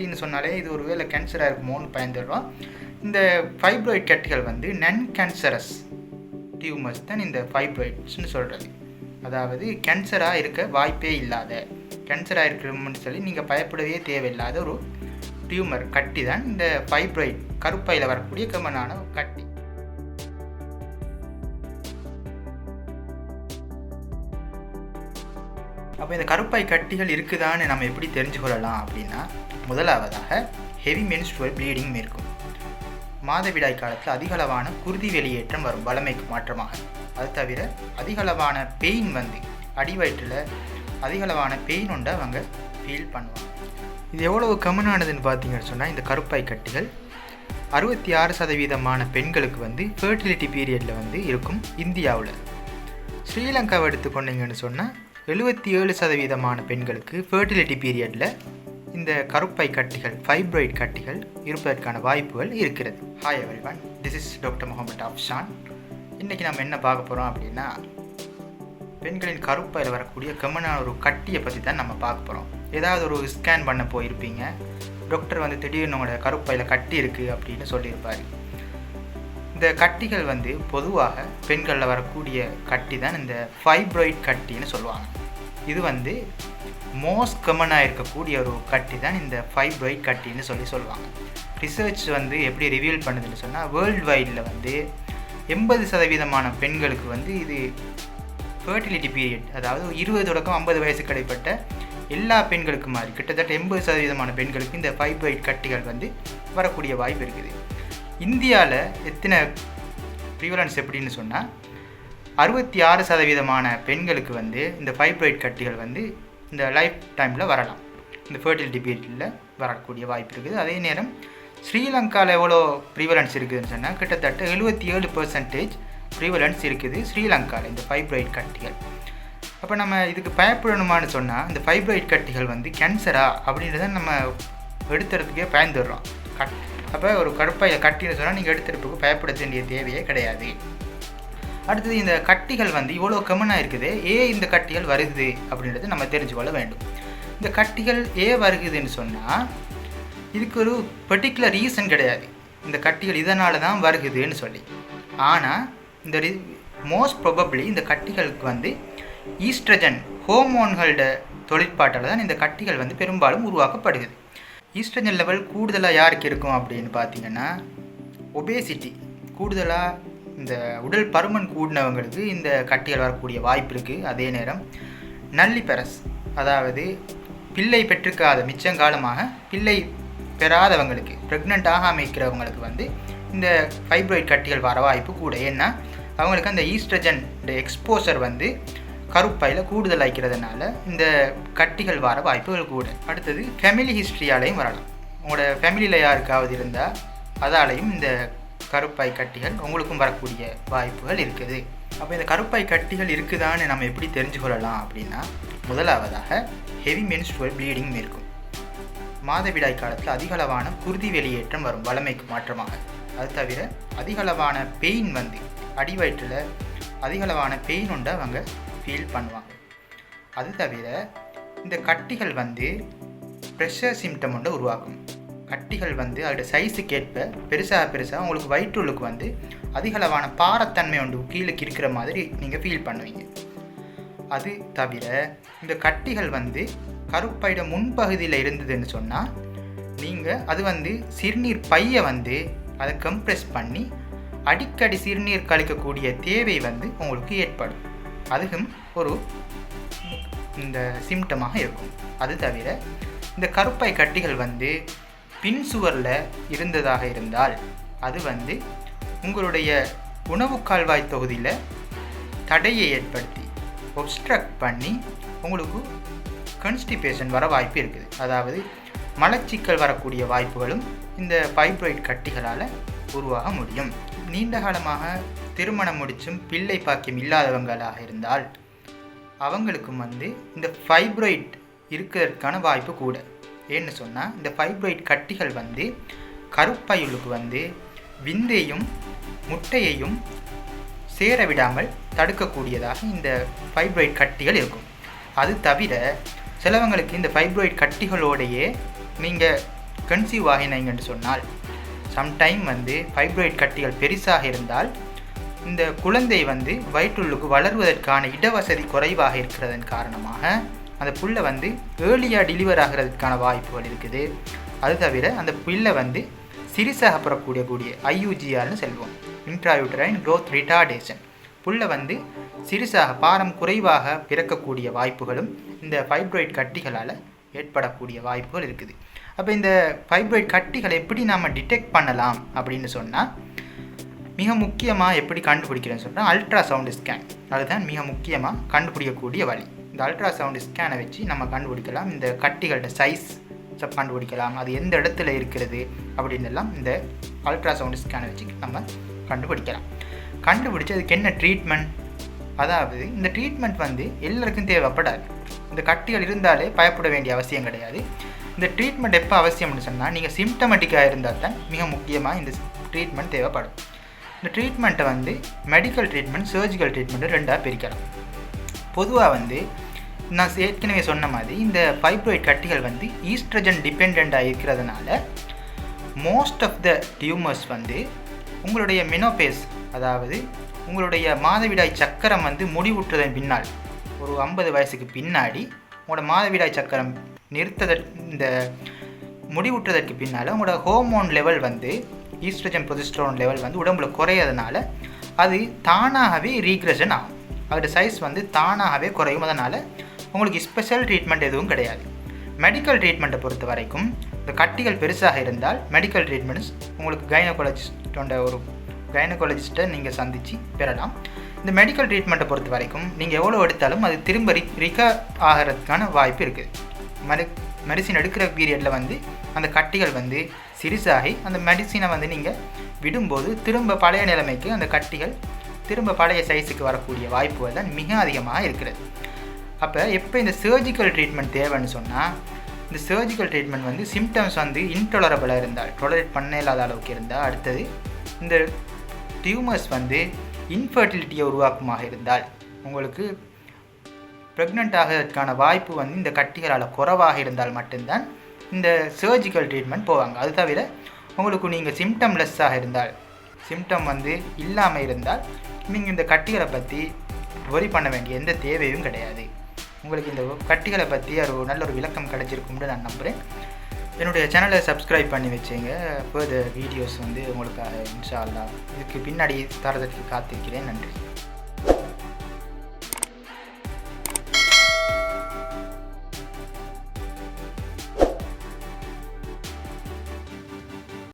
கட்டின்னு சொன்னாலே இது ஒரு வேளை கேன்சராக இருக்குமோன்னு பயந்துடுறோம். இந்த ஃபைப்ராய்ட் கட்டிகள் வந்து நன் கேன்சரஸ் டியூமர்ஸ் தான் இந்த ஃபைப்ராய்ட்ஸ்னு சொல்கிறது அதாவது கேன்சராக இருக்க வாய்ப்பே இல்லாத கேன்சராக இருக்கணும்னு சொல்லி நீங்கள் பயப்படவே தேவையில்லாத ஒரு டியூமர் கட்டி தான் இந்த ஃபைப்ராய்ட் கருப்பையில் வரக்கூடிய கமனான கட்டி. அப்போ இந்த கருப்பை கட்டிகள் இருக்குதான்னு நம்ம எப்படி தெரிஞ்சு கொள்ளலாம் அப்படின்னா முதலாவதாக ஹெவி மென்ஸ்ட்ரல் ப்ளீடிங் இருக்கும் மாதவிடாய் காலத்தில் அதிகளவான குருதி வெளியேற்றம் வரும் வளமைக்கு மாற்றமாக. அது தவிர அதிகளவான பெயின் வந்து அடிவயிற்றில் அதிகளவான பெயின் உண்டு அவங்க ஃபீல் பண்ணுவாங்க. இது எவ்வளவு கம்மனானதுன்னு பார்த்தீங்கன்னு சொன்னால் இந்த கருப்பாய் கட்டிகள் அறுபத்தி ஆறு சதவீதமான பெண்களுக்கு வந்து ஃபர்டிலிட்டி பீரியடில் வந்து இருக்கும் இந்தியாவில். ஸ்ரீலங்காவை எடுத்துக்கொண்டீங்கன்னு சொன்னால் எழுபத்தி ஏழு சதவீதமான பெண்களுக்கு ஃபர்டிலிட்டி பீரியடில் இந்த கருப்பை கட்டிகள் ஃபைப்ராய்ட் கட்டிகள் இருப்பதற்கான வாய்ப்புகள் இருக்கிறது. Hi everyone this is doctor Mohammed Afshan இன்றைக்கி நம்ம என்ன பார்க்க போகிறோம் அப்படின்னா பெண்களின் கருப்பையில் வரக்கூடிய கம்மனான ஒரு கட்டியை பற்றி தான் நம்ம பார்க்க போகிறோம் ஏதாவது ஒரு ஸ்கேன் பண்ண போயிருப்பீங்க. டாக்டர் வந்து திடீர்னு உங்களோட கருப்பையில் கட்டி இருக்குது அப்படின்னு சொல்லியிருப்பார். இந்த கட்டிகள் வந்து பொதுவாக பெண்களில் வரக்கூடிய கட்டி தான் இந்த ஃபைப்ராய்ட் கட்டின்னு சொல்லுவாங்க. இது வந்து மோஸ்ட் கமனாக இருக்கக்கூடிய ஒரு கட்டி தான் இந்த ஃபைப்ராய்ட் கட்டின்னு சொல்லி சொல்லுவாங்க. ரிசர்ச் வந்து எப்படி ரிவீல் பண்ணுதுன்னு சொன்னால் வேர்ல்டு வைடில் வந்து எண்பது சதவீதமான பெண்களுக்கு வந்து இது ஃபர்டிலிட்டி பீரியட் அதாவது இருபது தொடக்கம் ஐம்பது வயசுக்கு இடைப்பட்ட எல்லா பெண்களுக்கு மாதிரி கிட்டத்தட்ட எண்பது சதவீதமான பெண்களுக்கு இந்த ஃபைப்ராய்ட் கட்டிகள் வந்து வரக்கூடிய வாய்ப்பு இருக்குது. இந்தியாவில் எத்தனை ப்ரீவலன்ஸ் எப்படின்னு சொன்னால் அறுபத்தி ஆறு சதவீதமான பெண்களுக்கு வந்து இந்த ஃபைப்ராய்ட் கட்டிகள் வந்து இந்த லைஃப் டைமில் வரலாம். இந்த ஃபர்டிலிட்டி பீரியடில் வரக்கூடிய வாய்ப்பு இருக்குது. அதே நேரம் ஸ்ரீலங்காவில் எவ்வளோ ப்ரீவலன்ஸ் இருக்குதுன்னு சொன்னால் கிட்டத்தட்ட எழுபத்தி ஏழு பர்சன்டேஜ் ப்ரீவலன்ஸ் இருக்குது ஸ்ரீலங்காவில் இந்த ஃபைப்ராய்ட் கட்டிகள். அப்போ நம்ம இதுக்கு பயப்படணுமான்னு சொன்னால் இந்த ஃபைப்ராய்ட் கட்டிகள் வந்து கேன்சரா அப்படின்றத நம்ம எடுத்துறதுக்கே பயந்துடுறோம். கட் அப்போ ஒரு கருப்பையை கட்டின்னு சொன்னால் நீங்கள் எடுத்துறதுக்கு பயப்பட வேண்டிய தேவையே கிடையாது. அடுத்தது இந்த கட்டிகள் வந்து இவ்வளோ கம்மனாக இருக்குது. ஏ இந்த கட்டிகள் வருது அப்படின்றது நம்ம தெரிஞ்சுக்கொள்ள வேண்டும். இந்த கட்டிகள் ஏன் வருகுதுன்னு சொன்னால் இதுக்கு ஒரு பர்டிகுலர் ரீசன் கிடையாது. இந்த கட்டிகள் இதனால தான் வருகுதுன்னு சொல்லி. ஆனால் இந்த ரி மோஸ்ட் ப்ரொபப்ளி இந்த கட்டிகளுக்கு வந்து ஈஸ்ட்ரஜன் ஹோமோன்களோட தொழிற்பாட்டால் தான் இந்த கட்டிகள் வந்து பெரும்பாலும் உருவாக்கப்படுகிறது. ஈஸ்ட்ரஜன் லெவல் கூடுதலாக யாருக்கு இருக்கும் அப்படின்னு பார்த்தீங்கன்னா ஒபேசிட்டி கூடுதலாக இந்த உடல் பருமன் கூடினவங்களுக்கு இந்த கட்டிகள் வரக்கூடிய வாய்ப்பு இருக்குது அதே நேரம் நல்லிப்பெரஸ் அதாவது பிள்ளை பெற்றுக்காத மிச்சங்காலமாக பிள்ளை பெறாதவங்களுக்கு ப்ரெக்னென்ட் ஆகாமல் இருக்கிறவங்களுக்கு வந்து இந்த ஃபைப்ராய்ட் கட்டிகள் வர வாய்ப்பு கூட. ஏன்னா அவங்களுக்கு அந்த ஈஸ்ட்ரஜன் எக்ஸ்போசர் வந்து கருப்பையில் கூடுதலாகிக்கிறதுனால இந்த கட்டிகள் வர வாய்ப்புகள் கூட. அடுத்தது ஃபேமிலி ஹிஸ்ட்ரியாலையும் வரலாம். உங்களோட ஃபேமிலியில் யாருக்காவது இருந்தால் அதாலையும் இந்த கருப்பாய் கட்டிகள் உங்களுக்கும் வரக்கூடிய வாய்ப்புகள் இருக்குது. அப்போ இந்த கருப்பாய் கட்டிகள் இருக்குதான்னு நம்ம எப்படி தெரிஞ்சு கொள்ளலாம் அப்படின்னா முதலாவதாக ஹெவி மென்ஸ்ட்ரல் ப்ளீடிங் இருக்கும். மாதவிடாய் காலத்தில் அதிகளவான குருதி வெளியேற்றம் வரும் வளமைக்கு மாற்றமாக. அது தவிர அதிகளவான பெயின் வந்து அடிவயிற்றில் அதிகளவான பெயின் உண்டு அவங்க ஃபீல் பண்ணுவாங்க. அது தவிர இந்த கட்டிகள் வந்து ப்ரெஷர் சிம்டம் ஒன்று உருவாக்கும். கட்டிகள் வந்து அதோட சைஸுக்கு ஏற்ப பெருசாக பெருசாக உங்களுக்கு வயிற்றுள்ளுக்கு வந்து அதிகளவான பாரத்தன்மை ஒன்று கீழே இருக்கிற மாதிரி நீங்கள் ஃபீல் பண்ணுவீங்க. அது தவிர இந்த கட்டிகள் வந்து கருப்பையிட முன்பகுதியில் இருந்ததுன்னு சொன்னால் நீங்கள் அது வந்து சிறுநீர் பையை வந்து அதை கம்ப்ரெஸ் பண்ணி அடிக்கடி சிறுநீர் கழிக்கக்கூடிய தேவை வந்து உங்களுக்கு ஏற்படும். அதுவும் ஒரு இந்த சிம்டமாக இருக்கும். அது தவிர இந்த கருப்பை கட்டிகள் வந்து பின் சுவரில் இருந்ததாக இருந்தால் அது வந்து உங்களுடைய உணவு கால்வாய் தொகுதியில் தடையை ஏற்படுத்தி ஒப்ஸ்ட்ரக்ட் பண்ணி உங்களுக்கு கன்ஸ்டிபேஷன் வர வாய்ப்பு இருக்குது. அதாவது மலச்சிக்கல் வரக்கூடிய வாய்ப்புகளும் இந்த ஃபைப்ராய்ட் கட்டிகளால் உருவாக முடியும். நீண்ட காலமாக திருமணம் முடிச்சும் பிள்ளை பாக்கியம் இல்லாதவங்களாக இருந்தால் அவங்களுக்கும் வந்து இந்த ஃபைப்ராய்ட் இருக்கிறதுக்கான வாய்ப்பு கூட. ஏன்னு சொன்னால் இந்த ஃபைப்ராய்ட் கட்டிகள் வந்து கருப்பையுளுக்கு வந்து விந்தையும் முட்டையையும் சேர விடாமல் தடுக்கக்கூடியதாக இந்த ஃபைப்ராய்ட் கட்டிகள் இருக்கும். அது தவிர சிலவங்களுக்கு இந்த ஃபைப்ராய்ட் கட்டிகளோடையே நீங்கள் கன்சீவ் ஆகினீங்கன்னு சொன்னால் சம்டைம் வந்து ஃபைப்ராய்ட் கட்டிகள் பெருசாக இருந்தால் இந்த குழந்தை வந்து வயிற்றுள்ளுக்கு வளர்வதற்கான இடவசதி குறைவாக இருக்கிறதன் காரணமாக அந்த புல்லை வந்து ஏர்லியாக டெலிவர் ஆகிறதுக்கான வாய்ப்புகள் இருக்குது. அது தவிர அந்த புல்லை வந்து சிறிசாக பெறக்கூடிய கூடிய ஐயூஜிஆர்னு செல்வோம் இன்ட்ராயூட்ரைன் க்ரோத் ரிட்டார்டேஷன் புல்லை வந்து சிறிசாக பாரம் குறைவாக பிறக்கக்கூடிய வாய்ப்புகளும் இந்த ஃபைப்ராய்ட் கட்டிகளால் ஏற்படக்கூடிய வாய்ப்புகள் இருக்குது. அப்போ இந்த ஃபைப்ராய்ட் கட்டிகளை எப்படி நாம் டிடெக்ட் பண்ணலாம் அப்படின்னு சொன்னால் மிக முக்கியமாக எப்படி கண்டுபிடிக்கிறேன்னு சொன்னால் அல்ட்ரா சவுண்டு ஸ்கேன் அதுதான் மிக முக்கியமாக கண்டுபிடிக்கக்கூடிய வழி. இந்த அல்ட்ரா சவுண்டு ஸ்கேனை வச்சு நம்ம கண்டுபிடிக்கலாம். இந்த கட்டிகளோட சைஸ் கண்டுபிடிக்கலாம். அது எந்த இடத்துல இருக்கிறது அப்படின்னு எல்லாம் இந்த அல்ட்ரா சவுண்டு ஸ்கேனை வச்சு நம்ம கண்டுபிடிக்கலாம். கண்டுபிடிச்சி அதுக்கு என்ன ட்ரீட்மெண்ட் அதாவது இந்த ட்ரீட்மெண்ட் வந்து எல்லாருக்கும் தேவைப்படாது. இந்த கட்டிகள் இருந்தாலே பயப்பட வேண்டிய அவசியம் கிடையாது. இந்த ட்ரீட்மெண்ட் எப்போ அவசியம்னு சொன்னால் நீங்கள் சிம்டமெட்டிக்காக இருந்தால் தான் மிக முக்கியமாக இந்த ட்ரீட்மெண்ட் தேவைப்படும். இந்த ட்ரீட்மெண்ட்டை வந்து மெடிக்கல் ட்ரீட்மெண்ட் சர்ஜிக்கல் ட்ரீட்மெண்ட்டு ரெண்டாக பிரிக்கலாம். பொதுவாக வந்து நான் ஏற்கனவே சொன்ன மாதிரி இந்த ஃபைப்ராய்ட் கட்டிகள் வந்து ஈஸ்ட்ரஜன் டிபெண்ட்டாக இருக்கிறதுனால மோஸ்ட் ஆஃப் த டியூமர்ஸ் வந்து உங்களுடைய மினோபேஸ் அதாவது உங்களுடைய மாதவிடாய் சக்கரம் வந்து முடிவுற்றதன் பின்னால் ஒரு ஐம்பது வயசுக்கு பின்னாடி உங்களோட மாதவிடாய் சக்கரம் நிறுத்ததற்கு இந்த முடிவுற்றதற்கு பின்னால் உங்களோட ஹோமோன் லெவல் வந்து ஈஸ்ட்ரஜன் ப்ரொஜிஸ்ட்ரோன் லெவல் வந்து உடம்புல குறையிறதுனால அது தானாகவே ரீக்ரெஷன் ஆகும். அதோட சைஸ் வந்து தானாகவே குறையும். அதனால் உங்களுக்கு ஸ்பெஷல் ட்ரீட்மெண்ட் எதுவும் கிடையாது. மெடிக்கல் ட்ரீட்மெண்ட்டை பொறுத்த வரைக்கும் இந்த கட்டிகள் பெருசாக இருந்தால் மெடிக்கல் ட்ரீட்மெண்ட்ஸ் உங்களுக்கு கைனகாலஜிஸ்டோட ஒரு கைனகாலஜிஸ்ட்டை நீங்கள் சந்தித்து பெறலாம். இந்த மெடிக்கல் ட்ரீட்மெண்ட்டை பொறுத்த வரைக்கும் நீங்கள் எவ்வளோ எடுத்தாலும் அது திரும்ப ரி ரிகவர் ஆகிறதுக்கான வாய்ப்பு இருக்குது மெடி மெடிசின் எடுக்கிற பீரியடில் வந்து அந்த கட்டிகள் வந்து சிரிசாகி அந்த மெடிசினை வந்து நீங்கள் விடும்போது திரும்ப பழைய நிலைமைக்கு அந்த கட்டிகள் திரும்ப பழைய சைஸுக்கு வரக்கூடிய வாய்ப்புகள் தான் மிக அதிகமாக இருக்கிறது. அப்போ எப்போ இந்த சர்ஜிக்கல் ட்ரீட்மெண்ட் தேவைன்னு சொன்னால் இந்த சர்ஜிக்கல் ட்ரீட்மெண்ட் வந்து சிம்டம்ஸ் வந்து இன்டொலரபிளாக இருந்தால் டொலரேட் பண்ண இல்லாத அளவுக்கு இருந்தால் அடுத்தது இந்த டியூமர்ஸ் வந்து இன்ஃபர்டிலிட்டியை உருவாக்குமாக இருந்தால் உங்களுக்கு ப்ரெக்னென்ட் ஆகிறதுக்கான வாய்ப்பு வந்து இந்த கட்டிகளால் குறைவாக இருந்தால் மட்டும்தான் இந்த சர்ஜிக்கல் ட்ரீட்மெண்ட் போவாங்க. அது தவிர உங்களுக்கு நீங்கள் சிம்டம்லெஸ்ஸாக இருந்தால் சிம்டம் வந்து இல்லாமல் இருந்தால் நீங்கள் இந்த கட்டிகளை பற்றி ஒரி பண்ண வேண்டிய எந்த தேவையும் கிடையாது. உங்களுக்கு இந்த கட்டிகளை பற்றி ஒரு நல்ல ஒரு விளக்கம் கிடச்சிருக்கும்னு நான் நம்புகிறேன் என்னுடைய சேனலை சப்ஸ்கிரைப் பண்ணி வச்சுங்க. ஃபர்தர் வீடியோஸ் வந்து உங்களுக்காக இன்ஷா அல்லா இதுக்கு பின்னாடி தரதற்கு காத்திருக்கிறேன். நன்றி.